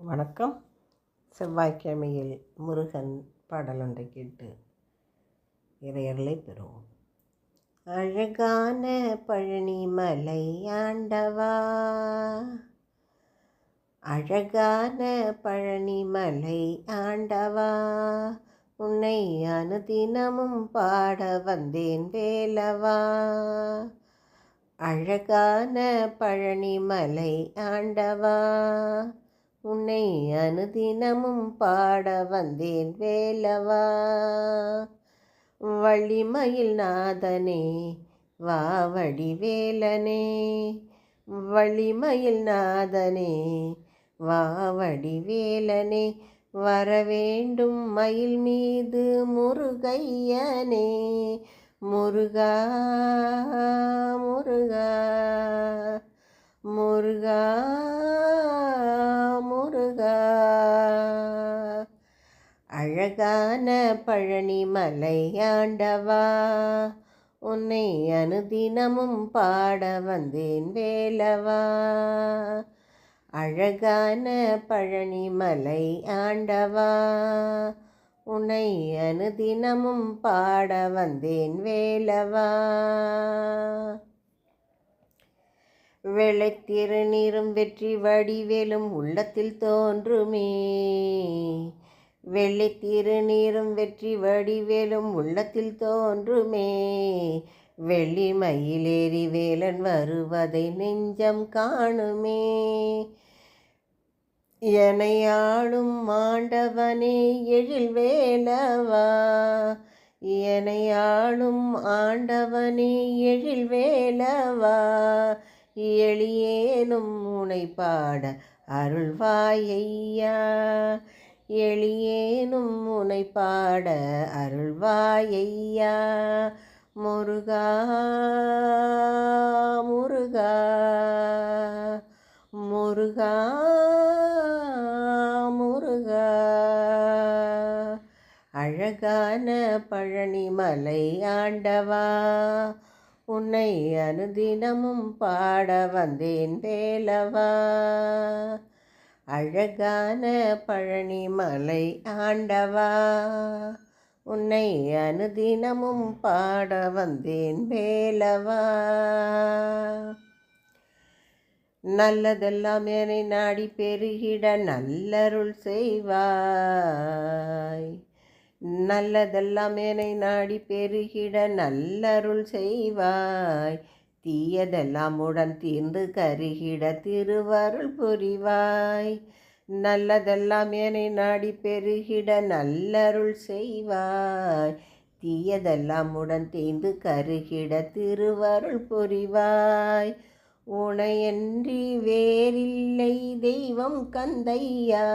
வணக்கம். செவ்வாய்க்கிழமையில் முருகன் பாடலொன்றை கேட்டு இறையர்களை பெறுவோம். அழகான பழனிமலை ஆண்டவா அழகான பழனிமலை ஆண்டவா உன்னை அனுதினமும் பாட வந்தேன் வேலவா அழகான பழனிமலை ஆண்டவா உன்னை அனுதினமும் பாட வந்தேன் வேலவா. வள்ளிமயில் நாதனே வா வடிவேலனே வள்ளிமயில் நாதனே வா வடிவேலனே வரவேண்டும் மயில் மீது முருகையனே. முருகா முருகா முருகா. அழகான பழனி மலையாண்டவா உன்னை அனுதினமும் பாட வந்தேன் வேலவா. அழகான பழனி மலை ஆண்டவா உன்னை அனுதினமும் பாட வந்தேன் வேலவா. வெள்ளைத்திருநீரும் வெற்றி வடிவேலும் உள்ளத்தில் தோன்றுமே. வெள்ளை திருநீரும் வெற்றி வடிவேலும் உள்ளத்தில் தோன்றுமே. வெள்ளி மயிலேறி வேலன் வருவதை நெஞ்சம் காணுமே. எனையாளும் ஆண்டவனே எழில் வேலவா? எனையாளும் ஆண்டவனே எழில் வேலவா? எளியேனும் முனைப்பாட அருள்வாயையா எளியேனும் உனை பாட அருள்வாயையா. முருகா முருகா முருகா முருகா. அழகான பழனிமலை ஆண்டவா உன்னை அனுதினமும் பாட வந்தேன் வேலவா. அழகான பழனிமலை ஆண்டவா உன்னை அனுதினமும் பாட வந்தேன் வேலவா. நல்லதெல்லாம் என்னை நாடி பெருகிட நல்லருள் செய்வாய். நல்லதெல்லாம் என்னை நாடி பெருகிட நல்லருள் செய்வாய். தீயதெல்லாம் உடன் தீர்ந்து கருகிட திருவருள் புரிவாய். நல்லதெல்லாம் என்னை நாடி பெருகிட நல்லருள் செய்வாய். தீயதெல்லாம் உடன் தீர்ந்து கருகிட திருவருள் புரிவாய். உனையன்றி வேறில்லை தெய்வம் கந்தையா.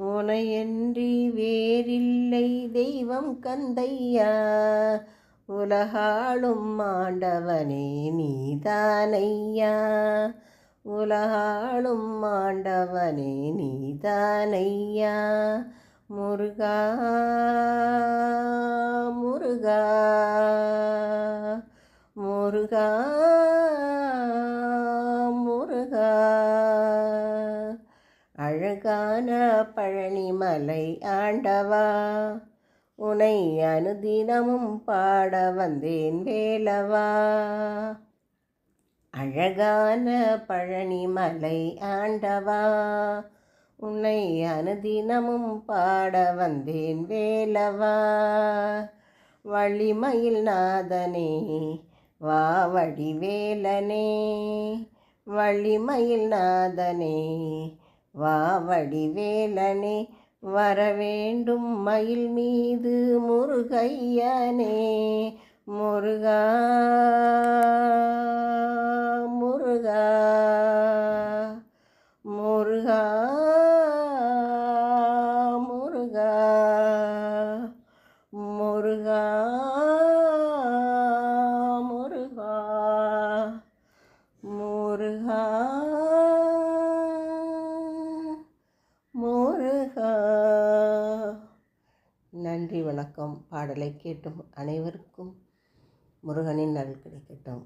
உனையன்றி வேறில்லை தெய்வம் கந்தையா. உலகாளும் மாண்டவனே நீதானையா? உலகாளும் மாண்டவனே நீதானையா? முருகா முருகா முருகா முருகா. அழகான பழனிமலை ஆண்டவா உனை அனுதினமும் பாட வந்தேன் வேலவா. அழகான பழனிமலை ஆண்டவா. உன்னை அனுதினமும் பாட வந்தேன் வேலவா. வழிமயில் நாதனே வா வடிவேலனே வள்ளிமயில் நாதனே வா வடிவேலனே வரவேண்டும் மயில் மீது முருகையனே முருகா முருகா முருகா முருகா முருகா முருகா முருகா. வணக்கம் பாடலை கேட்டும் அனைவருக்கும் முருகனின் நல் கிடைக்கட்டும்.